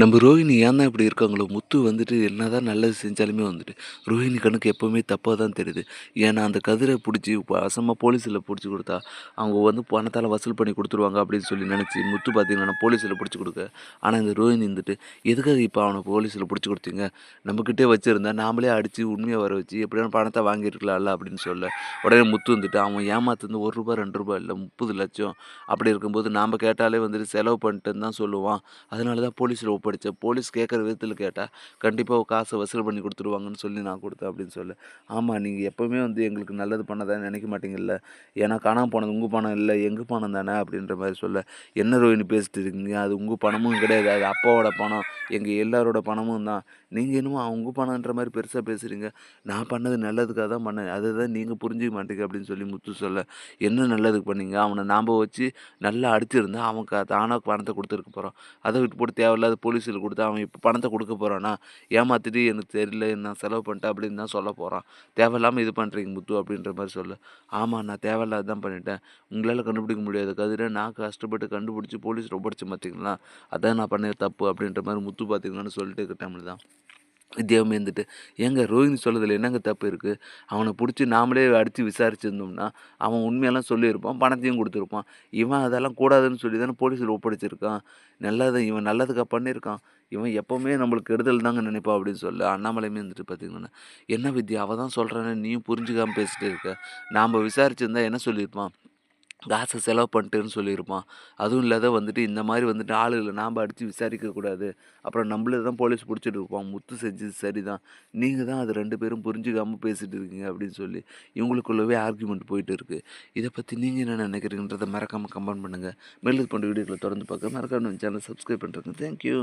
நம்ம ரோஹிணி ஏன் தான் இப்படி இருக்காங்களோ முத்து வந்துட்டு என்ன தான் நல்லது செஞ்சாலுமே வந்துட்டு ரோஹிணி கணக்கு எப்போவுமே தப்பாக தான் தெரியுது. ஏன்னா அந்த கதிரை பிடிச்சி அசமாக போலீஸில் பிடிச்சி கொடுத்தா அவங்க வந்து பணத்தால் வசூல் பண்ணி கொடுத்துருவாங்க அப்படின்னு சொல்லி நினச்சி முத்து பார்த்தீங்கன்னா போலீஸில் பிடிச்சி கொடுக்க. ஆனால் இந்த ரோஹிணி வந்துட்டு எதுக்காக இப்போ அவனை போலீஸில் பிடிச்சி கொடுத்தீங்க? நம்மக்கிட்டே வச்சுருந்தா நாமளே அடித்து உண்மையை வர வச்சு எப்படியான பணத்தை வாங்கியிருக்கலாம்ல அப்படின்னு சொல்ல. உடனே முத்து வந்துட்டு அவன் ஏமாத்துந்து ஒரு ரூபா ரெண்டு ரூபா இல்லை முப்பது லட்சம். அப்படி இருக்கும்போது நாம் கேட்டாலே வந்துட்டு செலவு பண்ணிட்டுன்னு தான் சொல்லுவான். அதனால தான் போலீஸில் படித்த போலீஸ் கேட்குற விதத்தில் கேட்டால் கண்டிப்பாக காசை வசூல் பண்ணி கொடுத்துருவாங்கன்னு சொல்லி நான் கொடுத்தேன் அப்படின்னு சொல்ல. ஆமாம் நீங்கள் எப்போவுமே வந்து எங்களுக்கு நல்லது பண்ணதான் நினைக்க மாட்டீங்கல்ல? ஏன்னா காணாமல் போனது உங்கள் பணம் இல்லை எங்கள் பணம் தானே? அப்படின்ற மாதிரி சொல்ல. என்ன ரோஹினி பேசிட்டு இருக்கீங்க? அது உங்கள் பணமும் கிடையாது அது அப்பாவோட பணம். எங்கள் எல்லாரோட பணமும் தான். நீங்கள் என்னமோ அவங்க பணம்ன்ற மாதிரி பெருசாக பேசுகிறீங்க நான் பண்ணது நல்லதுக்காக தான் பண்ணேன். அதை தான் நீங்கள் புரிஞ்சிக்க மாட்டீங்க அப்படின்னு சொல்லி முத்து சொல்ல. என்ன நல்லதுக்கு பண்ணீங்க? அவனை நாம் வச்சு நல்லா அடிச்சிருந்தா அவன் க தானாக பணத்தை கொடுத்துருக்க போகிறான் அதை விட்டு போட்டு தேவையில்லாத போலீஸில் கொடுத்து அவன் இப்போ பணத்தை கொடுக்க போகிறான்னா ஏமாற்றிட்டு எனக்கு தெரியல நான் செலவு பண்ணிட்டேன் அப்படின்னு தான் சொல்ல போகிறான் தேவையில்லாமல் இது பண்ணுறீங்க முத்து அப்படின்ற மாதிரி சொல்ல. ஆமாம் நான் தேவையில்லாத தான் பண்ணிட்டேன். உங்களால் கண்டுபிடிக்க முடியாது. கதிரை நான் கஷ்டப்பட்டு கண்டுபிடிச்சி போலீஸ் ஒப்படைச்சு பார்த்தீங்களா அதான் நான் பண்ண தப்பு அப்படின்ற மாதிரி முத்து பார்த்தீங்களான்னு சொல்லிட்டு இருக்க டைமில் தான். வித்யாவும் இருந்துட்டு ஏங்க ரோஹினி சொல்கிறதுல என்னங்க தப்பு இருக்குது அவனை பிடிச்சி நாமளே அடித்து விசாரிச்சிருந்தோம்னா அவன் உண்மையெல்லாம் சொல்லியிருப்பான் பணத்தையும் கொடுத்துருப்பான். இவன் அதெல்லாம் கூடாதுன்னு சொல்லி தானே போலீஸில் ஒப்படைச்சிருக்கான். நல்லது இவன் நல்லதுக்காக பண்ணியிருக்கான். இவன் எப்போவுமே நம்மளுக்கு கெடுதல் தாங்க நினைப்பா அப்படின்னு சொல்ல அண்ணாமலையுமே இருந்துட்டு பார்த்தீங்கன்னா என்ன வித்யா அவள் தான் சொல்கிறேன்னு நீயும் புரிஞ்சுக்காமல் பேசிட்டு இருக்க. நாம் விசாரிச்சிருந்தா என்ன சொல்லியிருப்பான்? காசை செலவு பண்ணிட்டுன்னு சொல்லியிருப்பான் அதுவும் இல்லாத வந்துட்டு இந்த மாதிரி வந்துட்டு ஆளுகளை நாம் அடித்து விசாரிக்கக்கூடாது அப்புறம் நம்மள தான் போலீஸ் பிடிச்சிட்டு இருப்போம் முத்து செஞ்சது சரி தான் நீங்கள் தான் அது ரெண்டு பேரும் புரிஞ்சுக்காமல் பேசிகிட்டு இருக்கீங்க அப்படின்னு சொல்லி இவங்களுக்குள்ளவே ஆர்குமெண்ட் போயிட்டு இருக்குது இதை பற்றி நீங்கள் என்ன நினைக்கிறீங்கன்றதை மறக்காமல் கமெண்ட் பண்ணுங்கள் மேலும் பண்ணுற போன்ற வீடியோக்களை தொடர்ந்து பார்க்க மறக்காம சேனல் சப்ஸ்கிரைப் பண்ணுறேங்க தேங்க்யூ